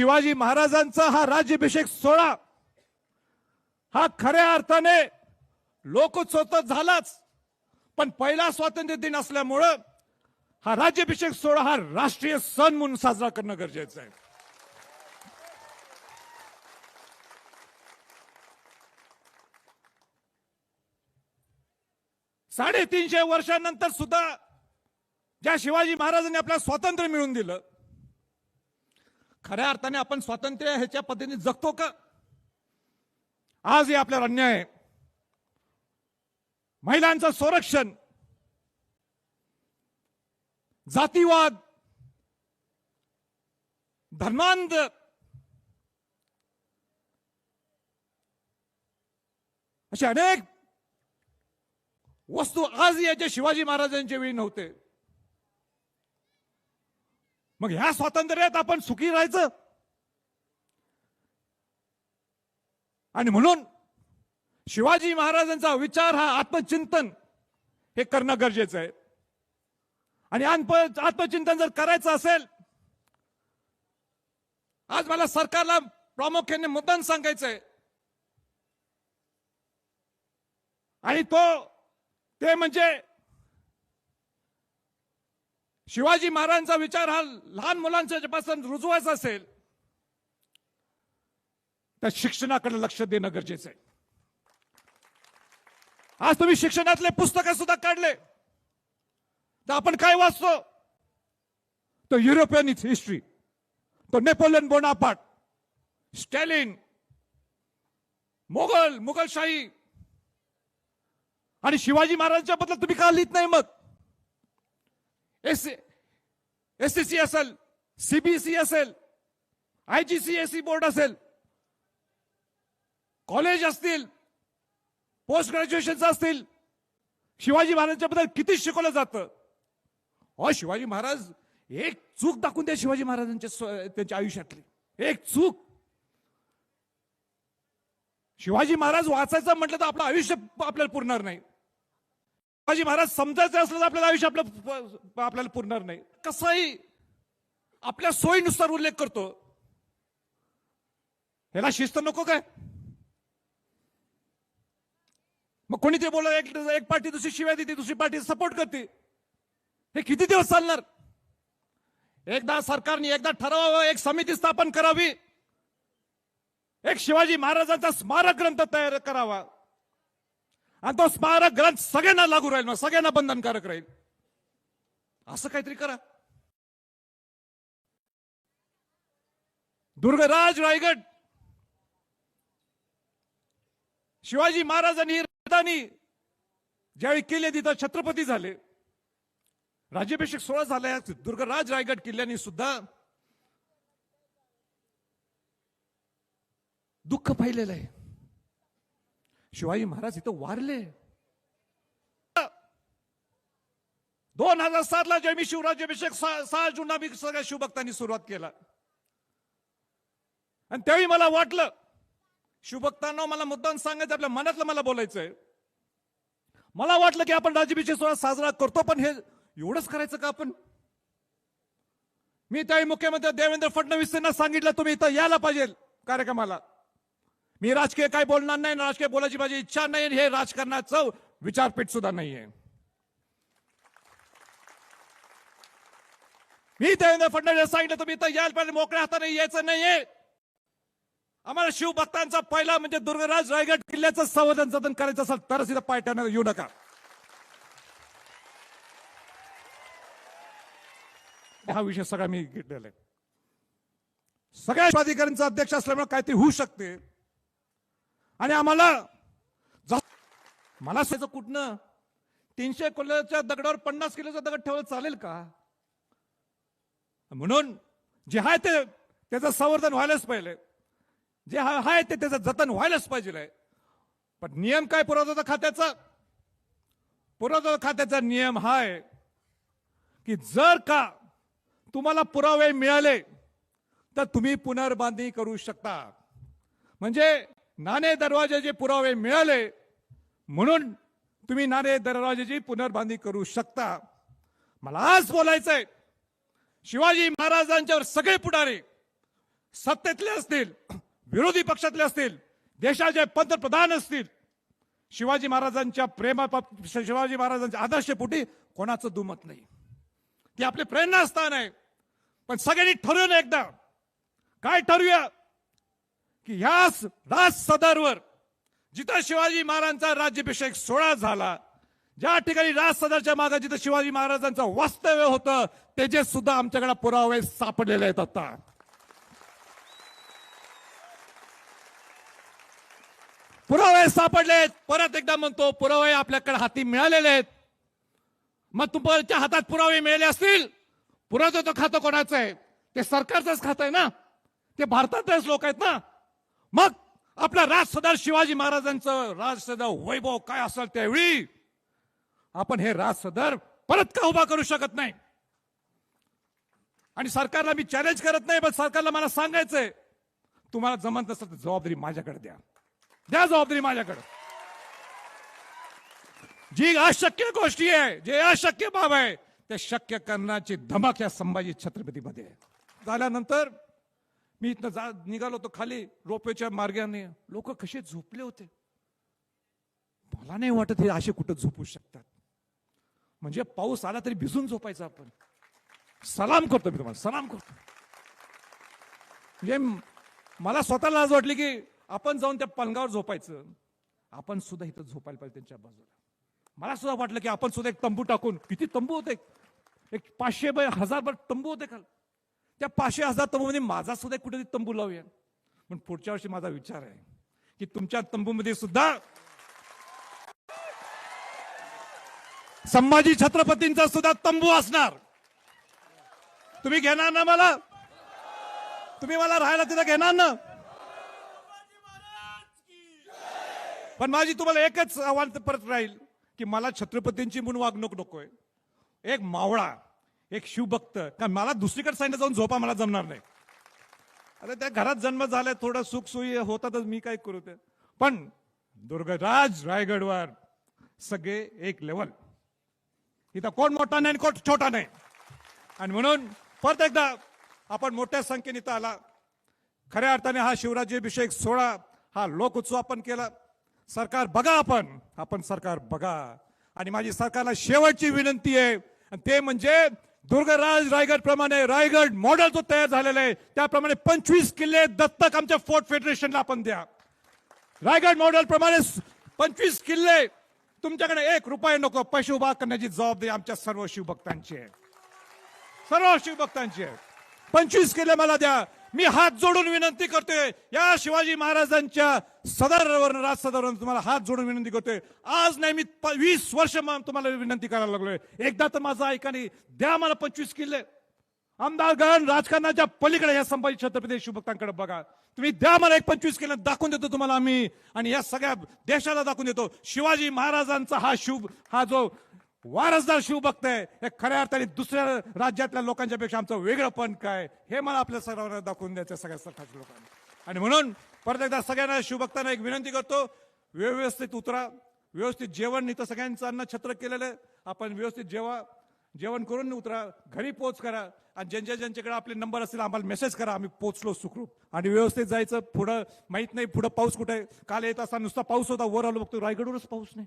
शिवाजी महाराजांचा हा राज्याभिषेक सोहळा हा खऱ्या अर्थाने लोकोत्सव झालाच पण पहिला स्वातंत्र्य दिन असल्यामुळं हा राज्याभिषेक सोहळा हा राष्ट्रीय सण म्हणून साजरा करणं गरजेचं आहे. साडेतीनशे वर्षानंतर सुद्धा ज्या शिवाजी महाराजांनी आपल्याला स्वातंत्र्य मिळवून दिलं खऱ्या अर्थाने आपण स्वातंत्र्य ह्याच्या पद्धतीने जगतो का? आज हे आपल्यावर अन्याय आहे. महिलांचं संरक्षण जातीवाद धर्मांध असे अनेक वस्तू आज याच्या शिवाजी महाराजांच्या वेळी नव्हते. मग ह्या स्वातंत्र्यात आपण सुखी राहायचं? आणि म्हणून शिवाजी महाराजांचा विचार हा आत्मचिंतन हे करणं गरजेचं आहे. आणि आत्मचिंतन जर करायचं असेल आज मला सरकारला प्रामुख्याने मुद्दाम सांगायचं आहे. आणि तो ते म्हणजे शिवाजी महाराजांचा विचार हा लहान मुलांच्या पासून रुजवायचा असेल तर शिक्षणाकडे लक्ष देणं गरजेचं आहे. आज तुम्ही शिक्षणातले पुस्तकं सुद्धा काढले तर आपण काय वाचतो? तो युरोपियन हिस्ट्री तो नेपोलियन बोनापाट स्टॅलिन मोगल मुघलशाही आणि शिवाजी महाराजांच्या बद्दल तुम्ही का लिहित नाही मग? एस एस सी सी असेल सीबीसी असेल I G C S C board असेल कॉलेज असतील पोस्ट ग्रॅज्युएशन असतील शिवाजी महाराजांच्या बद्दल किती शिकवलं जातं? अ शिवाजी महाराज एक चूक दाखवून द्या शिवाजी महाराजांच्या त्यांच्या आयुष्यातली. एक चूक. शिवाजी महाराज वाचायचं म्हटलं तर आपलं आयुष्य आपल्याला पुरणार नाही. शिवाजी महाराज समजायचं असलं तर आपल्याला आयुष्य आपलं आपल्याला पुरणार नाही. कसंही आपल्या सोयीनुसार उल्लेख करतो. ह्याला शिस्त नको काय? मग कोणी ते बोलत एक एक पार्टी दुसरी शिवाय देते दुसरी पार्टी सपोर्ट करते. हे किती दिवस चालणार? एकदा सरकारने एकदा ठरवावं एक समिती स्थापन करावी. एक शिवाजी महाराजांचा स्मारक ग्रंथ तयार करावा. आणि तो स्मारक ग्रंथ सगळ्यांना लागू राहील मग सगळ्यांना बंधनकारक राहील. असं काहीतरी करा. दुर्गराज रायगड. शिवाजी महाराजांनी राजधानी ज्यावेळी केले तिथं छत्रपती झाले राज्याभिषेक सोहळा झाला दुर्गराज रायगड किल्ल्याने सुद्धा दुःख पाहिलेलं आहे. शिवाजी महाराज इथं वारले. दोन हजार सातला जेव्हा मी शिवराज्याभिषेक सहा सहा जूनला मी सगळ्या शिवभक्तांनी सुरुवात केला. आणि त्यावेळी मला वाटलं शिवभक्तांना मला मुद्दाम सांगायचं आपल्या मनातलं मला बोलायचंय. मला वाटलं की आपण राज्याभिषेक सोहळा साजरा करतो पण हे एवढंच करायचं का आपण? मी त्यावेळी मुख्यमंत्री देवेंद्र फडणवीस यांना सांगितलं तुम्ही इथं यायला पाहिजे कार्यक्रमाला. मी राजकीय काय बोलणार नाही राजकीय बोलायची माझी इच्छा नाही हे राजकारणाचं विचारपीठ सुद्धा नाहीये. मी देवेंद्र फडणवीस सांगितलं तुम्ही इथं यायला पाहिजे मोकळ्या हाताने यायचं नाहीये. आम्हाला शिवभक्तांचा पहिला म्हणजे दुर्गराज रायगड किल्ल्याचं संवर्धन जतन करायचं असेल तरच इथं पायट्यानं येऊ नका. हा विषय सगळा मी घेतलेला आहे. सगळ्या प्राधिकाऱ्यांचा अध्यक्ष असल्यामुळे काय ते होऊ शकते. आणि आम्हाला मला सांगायचं कुठनं? तीनशे किलोच्या दगडावर पन्नास किलोचा दगड ठेवलं चालेल का? म्हणून जे आहे ते त्याचं संवर्धन व्हायलाच पाहिजे. जे आहे ते त्याचं जतन व्हायलाच पाहिजे. पण नियम काय पुरवठा खात्याचा? पुरवठा खात्याचा नियम हा आहे की जर का तुम्हाला पुरावे मिळाले तर तुम्ही पुनर्बांधणी करू शकता. म्हणजे नाणे दरवाजाचे पुरावे मिळाले म्हणून तुम्ही नाणे दरवाजाची पुनर्बांधणी करू शकता. मला आज बोलायचंय शिवाजी महाराजांच्यावर सगळे पुढारी सत्तेतले असतील विरोधी पक्षातले असतील देशाचे पंतप्रधान असतील शिवाजी महाराजांच्या प्रेमा शिवाजी महाराजांच्या आदर्शपोटी कोणाचं दुमत नाही. ते आपले प्रेरणास्थान आहे. पण सगळ्यांनी ठरवून एकदा काय ठरवूया? की ह्या राज सदरवर जिथं शिवाजी महाराजांचा राज्याभिषेक सोहळा झाला ज्या ठिकाणी राज सदरच्या मागे जिथं शिवाजी महाराजांचं वास्तव्य होतं त्याचे सुद्धा आमच्याकडे पुरावे सापडलेले आहेत आता. पुरावे सापडलेत परत एकदा म्हणतो पुरावे आपल्याकडे हाती मिळालेले आहेत. मग तुमच्या हातात पुरावे मिळाले असतील पुरातत्व खातं कोणाचं आहे? ते सरकारचंच खातं आहे ना? ते भारतातलेच लोक आहेत ना? मग आपला राजसदार शिवाजी महाराजांचं राजसद वैभव काय असेल त्यावेळी आपण हे राज सदर परत का उभा करू शकत नाही? आणि सरकारला मी चॅलेंज करत नाही पण सरकारला मला सांगायचंय तुम्हाला जमत नसेल तर जबाबदारी माझ्याकडे द्या. द्या जबाबदारी माझ्याकडे. जी अशक्य गोष्टी आहे जे अशक्य बाब आहे ते शक्य करण्याची धमक या संभाजी छत्रपतीमध्ये आहे. झाल्यानंतर मी इथनं जा निघालो होतो खाली रोपेच्या मार्गाने. लोक कसे झोपले होते. मला नाही वाटत हे असे कुठं झोपू शकतात. म्हणजे पाऊस आला तरी भिजून झोपायचं आपण. सलाम करतो मी तुम्हाला सलाम करतो. म्हणजे मला स्वतःला आज वाटली की आपण जाऊन त्या पलंगावर झोपायचं. आपण सुद्धा इथं झोपायला पाहिजे त्यांच्या बाजूला. मला सुद्धा वाटलं की आपण सुद्धा एक तंबू टाकून किती तंबू होते. एक पाचशे बाय हजार भर तंबू होते का त्या पाचशे हजार तंबूमध्ये म्हणजे माझा सुद्धा कुठेतरी तंबू लावूया. पण पुढच्या वर्षी माझा विचार आहे की तुमच्या तंबूमध्ये सुद्धा संभाजी छत्रपतींचा सुद्धा तंबू असणार. तुम्ही घेणार ना मला? तुम्ही मला राहायला तिथं घेणार ना? पण माझी तुम्हाला एकच आव्हान परत राहील की मला छत्रपतींची म्हणून वागणूक नकोय. एक मावळा. एक शिवभक्त का मला दुसरीकडे साईडला जाऊन झोपा मला जमणार नाही. अरे त्या घरात जन्म झालाय थोडं सुखसोयी होतातच मी काय करू ते. पण दुर्गराज रायगडवर सगळे एक लेवल इथं कोण मोठा नाही आणि कोण छोटा नाही. आणि म्हणून परत एकदा आपण मोठ्या संख्येने इथं आला. खऱ्या अर्थाने हा शिवराज्याभिषेक सोहळा हा लोक उत्सव आपण केला. सरकार बघा आपण. आपण सरकार बघा. आणि माझी सरकारला शेवटची विनंती आहे. आणि ते म्हणजे दुर्गराज रायगड प्रमाणे रायगड मॉडेल जो तयार झालेला आहे त्याप्रमाणे पंचवीस किल्ले दत्तक आमच्या फोर्ट फेडरेशनला आपण द्या. रायगड मॉडेल प्रमाणे पंचवीस किल्ले तुमच्याकडे एक रुपये नको पैसे उभा करण्याची जबाबदारी आमच्या सर्व शिवभक्तांची आहे. सर्व शिवभक्तांची आहे. पंचवीस किल्ले मला द्या मी हात जोडून विनंती करतोय या शिवाजी महाराजांच्या सदरवर राज सदरवर तुम्हाला हात जोडून विनंती करतोय. आज नाही मी वीस वर्ष तुम्हाला विनंती करायला लागलोय. एकदा तर माझं ऐका नाही द्या मला पंचवीस किल्ले. आमदारगण राजकारणाच्या पलीकडे या संभाजी छत्रपती शिवभक्तांकडे बघा. तुम्ही द्या मला एक पंचवीस किल्ले दाखवून देतो तुम्हाला आम्ही. आणि या सगळ्या देशाला दाखवून देतो. शिवाजी महाराजांचा हा शुभ हा जो वारसदार शिवभक्त आहे हे खऱ्या अर्थाने दुसऱ्या राज्यातल्या लोकांच्या पेक्षा आमचं वेगळं पण काय हे मला आपल्या सर्वांना दाखवून द्यायचं सगळ्या सरकारच्या लोकांना. आणि म्हणून परत एकदा सगळ्यांना शिवभक्तांना एक विनंती करतो व्यवस्थित उतरा. व्यवस्थित जेवण इथं सगळ्यांचं अन्न छत्र केलेलं आहे. आपण व्यवस्थित जेवा जेवण करून उतरा. घरी पोच करा. आणि ज्यांच्या ज्यांच्याकडे आपले नंबर असतील आम्हाला मेसेज करा. आम्ही पोचलो सुखरूप. आणि व्यवस्थित जायचं. पुढं माहीत नाही पुढं पाऊस कुठे आहे? काल येत असताना नुसता पाऊस होता. वर आलो बघतो रायगडवरच पाऊस नाही.